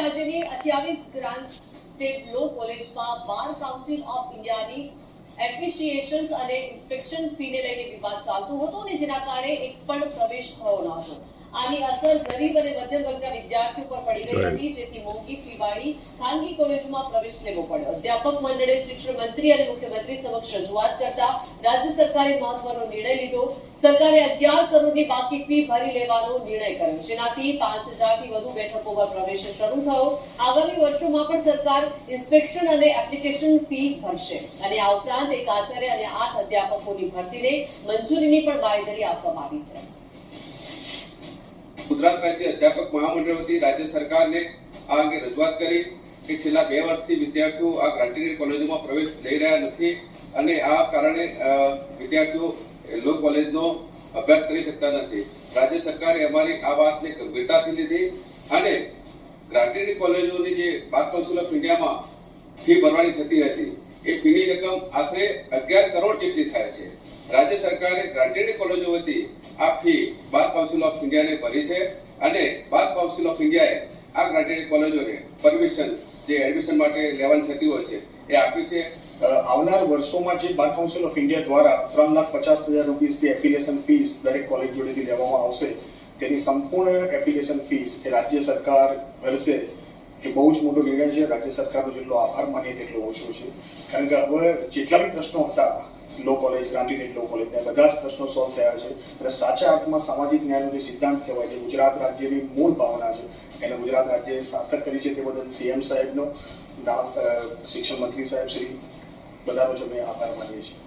રાજ્યની અઠ્યાવીસ ગ્રાન્ટેડ લો કોલેજમાં બાર કાઉન્સિલ ઓફ ઇન્ડિયાની એપ્રિશિએશન્સ અને ઇન્સ્પેક્શન ફીને લઈને વિવાદ ચાલતો હતો અને જેના કારણે એક પણ પ્રવેશ થયો ન હતો. આની અસર ગરીબ અને મધ્યમ વર્ગના વિદ્યાર્થીઓ પર પડી ગઈ હતી જેથી મોંઘી ફીવાળી ખાનગી કોલેજમાં પ્રવેશ લેવો પડ્યો. અધ્યાપક મંડળે શિક્ષણ મંત્રી અને મુખ્યમંત્રી સમક્ષ રજૂઆત કરતા રાજ્ય સરકારે મહત્વનો નિર્ણય લીધો. સરકારે અગિયાર કરોડની બાકી ફી ભરી લેવાનો નિર્ણય કર્યો. જેનાથી પાંચ હજારથી વધુ બેઠકો પર પ્રવેશ શરૂ થયો. આગામી વર્ષોમાં પણ સરકાર ઇન્સ્પેક્શન અને એપ્લિકેશન ફી ભરશે. અને આ ઉપરાંત એક આચાર્ય અને આઠ અધ્યાપકોની ભરતીને મંજૂરીની પણ બાંયધરી આપવામાં આવી છે. ગુજરાત રાજ્ય અધ્યાપક મહામંડળ વતી રાજ્ય સરકારને આ અંગે રજૂઆત કરી કે છેલ્લા બે વર્ષથી વિદ્યાર્થીઓ આ ગ્રાન્ટેડ કોલેજોમાં પ્રવેશ લઈ રહ્યા નથી અને આ કારણે વિદ્યાર્થીઓ લો કોલેજનો અભ્યાસ કરી શકતા નથી. રાજ્ય સરકારે અમારી આ વાતને ગંભીરતાથી લીધી અને ગ્રાન્ટેડ કોલેજોની જે બાર કાઉન્સિલ ઓફ ઇન્ડિયામાં ફી ભરવાની થતી હતી, એ ફીની રકમ આશરે અગિયાર કરોડ જેટલી થાય છે. રાજ્ય સરકારે ગ્રાન્ટેડ કોલેજો વતી આ ફી બાર કાઉન્સિલ ઓફ ઇન્ડિયાને ભરી છે અને બાર કાઉન્સિલ ઓફ ઇન્ડિયાએ આ ગ્રાન્ટેડ કોલેજોને પરમિશન જે એડમિશન માટે લેવાની થતી હોય છે, એ આપી છે. આવનાર વર્ષોમાં જે બાર કાઉન્સિલ ઓફ ઇન્ડિયા દ્વારા ત્રણ લાખ પચાસ હજાર રૂપીસની એફિલિએશન ફીસ દરેક કોલેજ જોડેથી લેવામાં આવશે, તેની સંપૂર્ણ એફિલિએશન ફીસ એ રાજ્ય સરકાર ભરશે. એ બહુ જ મોટો નિર્ણય છે. રાજ્ય સરકારનો જેટલો આભાર માનીએ તેટલો ઓછો છે. કારણ કે હવે જેટલા બી પ્રશ્નો હતા law college granted law college બધા જ પ્રશ્નો સોલ્વ થયા છે. અને સાચા અર્થમાં સામાજિક ન્યાયનો જે સિદ્ધાંત કહેવાય છે, ગુજરાત રાજ્યની મૂળ ભાવના છે. એને ગુજરાત રાજ્યએ સાર્થક કરી છે તે બદલ સીએમ સાહેબનો શિક્ષણ મંત્રી સાહેબ શ્રી, બધાનો જ અમે આભાર માનીએ છીએ.